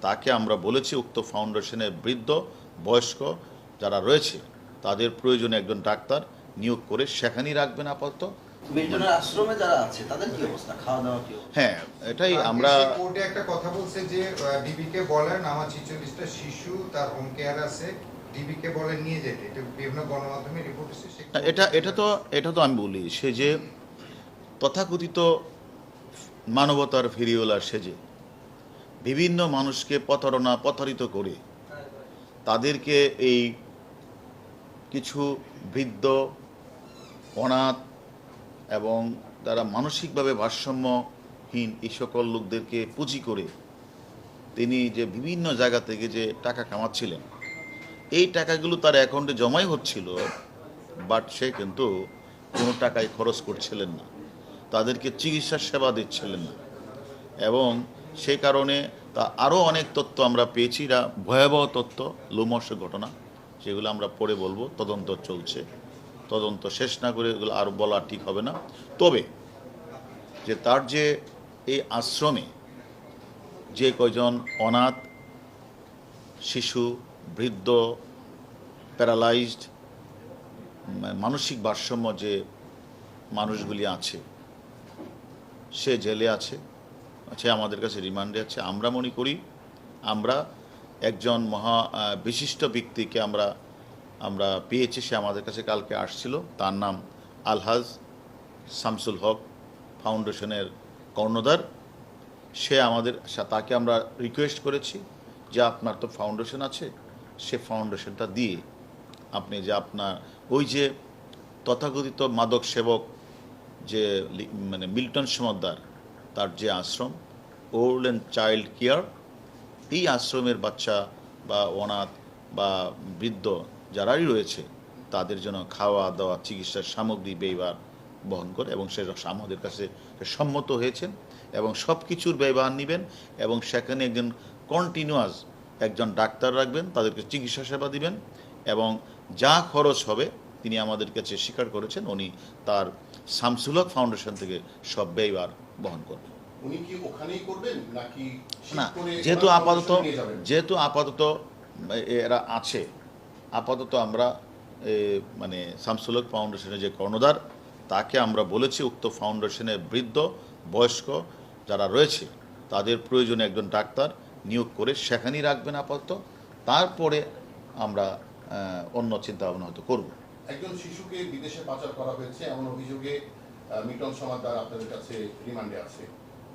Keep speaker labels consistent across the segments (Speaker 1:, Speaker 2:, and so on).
Speaker 1: তাকে আমরা বলেছি উক্ত ফাউন্ডেশনের বৃদ্ধ বয়স্ক যারা রয়েছে তাদের প্রয়োজনে একজন ডাক্তার নিয়োগ করে সেখানেই রাখবেন আপাতত।
Speaker 2: আশ্রমে যারা আছে তাদের কি অবস্থা? খাওয়া দাওয়া কি
Speaker 1: হ্যাঁ এটাই আমরা
Speaker 3: কোর্টে একটা কথা বলছে যে ডিবিকে বলেন আমার ছিচল্লিশটা শিশু তার হোম কেয়ার আছে ডিবিকে বলেন নিয়ে যেতে। এটা বিভিন্ন গণমাধ্যমে রিপোর্ট এসেছে
Speaker 1: এটা এটা তো এটা তো আমি বলি সে যে তথাকথিত মানবতার ফেরিওয়ালা সেজে বিভিন্ন মানুষকে প্রতারণা, প্রতারিত করে তাদেরকে এই কিছু বৃদ্ধ, অনাথ এবং তারা মানসিকভাবে ভারসাম্যহীন এই সকল লোকদেরকে পুঁজি করে তিনি যে বিভিন্ন জায়গা থেকে যে টাকা কামাচ্ছিলেন, এই টাকাগুলো তার অ্যাকাউন্টে জমাই হচ্ছিল বাট সে কিন্তু কোনো টাকায় খরচ করছিলেন না। তাদেরকে চিকিৎসা সেবা দিচ্ছিলেন না। এবং সেই কারণে তা আরও অনেক তথ্য আমরা পেয়েছি, এটা ভয়াবহ তথ্য লোমর্ষ ঘটনা, সেগুলো আমরা পরে বলব, তদন্ত চলছে, তদন্ত শেষ না করে এগুলো আর বলা ঠিক হবে না। তবে যে তার যে এই আশ্রমে যে কয়জন অনাথ, শিশু, বৃদ্ধ, প্যারালাইজড মানসিক ভারসাম্য যে মানুষগুলি আছে, সে জেলে আছে সে আমাদের কাছে রিমান্ডে আছে। আমরা মনে করি আমরা একজন মহা বিশিষ্ট ব্যক্তিকে আমরা আমরা পেয়েছি, সে আমাদের কাছে কালকে আসছিল। তার নাম আলহাজ শামসুল হক ফাউন্ডেশনের কর্ণধার। সে আমাদের তাকে আমরা রিকোয়েস্ট করেছি যে আপনার তো ফাউন্ডেশন আছে, সে ফাউন্ডেশনটা দিয়ে আপনি যে আপনার, ওই যে তথাকথিত মাদক সেবক যে মানে মিল্টন সমাদ্দার তার যে আশ্রম ওল্ড অ্যান্ড চাইল্ড কেয়ার এই আশ্রমের বাচ্চা বা অনাথ বা বৃদ্ধ যারাই রয়েছে, তাদের জন্য খাওয়া, দাওয়া, চিকিৎসার সামগ্রী, ব্যয়ভার বহন করে এবং সে আমাদের কাছে সম্মত হয়েছেন এবং সব কিছুর ব্যয়ভার নেবেন এবং সেখানে একজন কন্টিনিউয়াস একজন ডাক্তার রাখবেন, তাদেরকে চিকিৎসা সেবা দিবেন এবং যা খরচ হবে তিনি আমাদের কাছে স্বীকার করেছেন উনি তার শামসুলক ফাউন্ডেশন থেকে সব ব্যয়ভার বহন করবেন। না যেহেতু আপাতত? যেহেতু আপাতত এরা আছে আপাতত আমরা মানে শামসুলক ফাউন্ডেশনের যে কর্ণধার তাকে আমরা বলেছি উক্ত ফাউন্ডেশনের বৃদ্ধ বয়স্ক যারা রয়েছে তাদের প্রয়োজনে একজন ডাক্তার নিয়োগ করে সেখানেই রাখবেন আপাতত। তারপরে আমরা অন্য চিন্তা ভাবনা হয়তো করব।
Speaker 4: একজন শিশুকে বিদেশে পাচার করা হয়েছে, এমন অভিযোগে মিটন সমাদার আপনাদের কাছে রিমান্ডে আছে।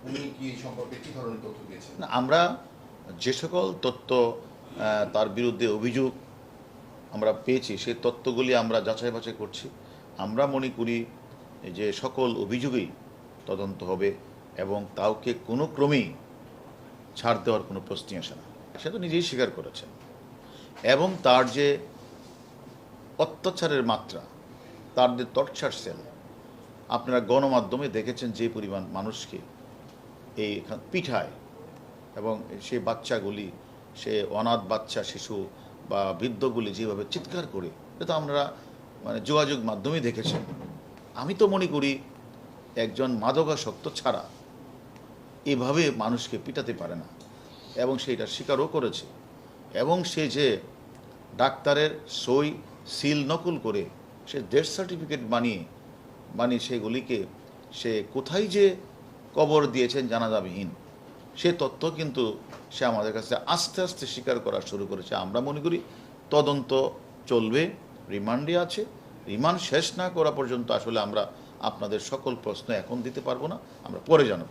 Speaker 4: উনি কি এই সম্পর্কে কি ধরনের তথ্য দিয়েছেন?
Speaker 1: আমরা যে সকল তথ্য তার বিরুদ্ধে অভিযোগ আমরা পেয়েছি, সেই তথ্যগুলি আমরা যাচাই বাছাই করছি। আমরা মনে করি যে সকল অভিযোগেই তদন্ত হবে এবং তাওকে কোনো ক্রমেই ছাড় দেওয়ার কোনো প্রশ্নই আসে না। সে তো নিজেই স্বীকার করেছেন। এবং তার যে অত্যাচারের মাত্রা, তার যে টর্চার সেল, আপনারা গণমাধ্যমে দেখেছেন যে পরিমাণ মানুষকে এই পিঠায় এবং সে বাচ্চাগুলি, সে অনাথ বাচ্চা, শিশু বা বৃদ্ধগুলি যেভাবে চিৎকার করে, এটা আমরা মানে যোগাযোগ মাধ্যমে দেখেছেন। আমি তো মনে করি একজন মাদকাসক্ত ছাড়া এভাবে মানুষকে পিটাতে পারে না এবং সেটা স্বীকারও করেছে। এবং সে যে ডাক্তারের সই সিল নকল করে সে ডেথ সার্টিফিকেট বানিয়ে বানিয়ে সেগুলিকে সে কোথায় যে কবর দিয়েছেন জানাজাবিহীন। সে তথ্য কিন্তু সে আমাদের কাছে আস্তে আস্তে স্বীকার করা শুরু করেছে। আমরা মনে করি তদন্ত চলবে, রিমান্ডে আছে। রিমান্ড শেষ না করা পর্যন্ত আসলে আমরা আপনাদের সকল প্রশ্ন এখন দিতে পারব না, আমরা পরে জানাব।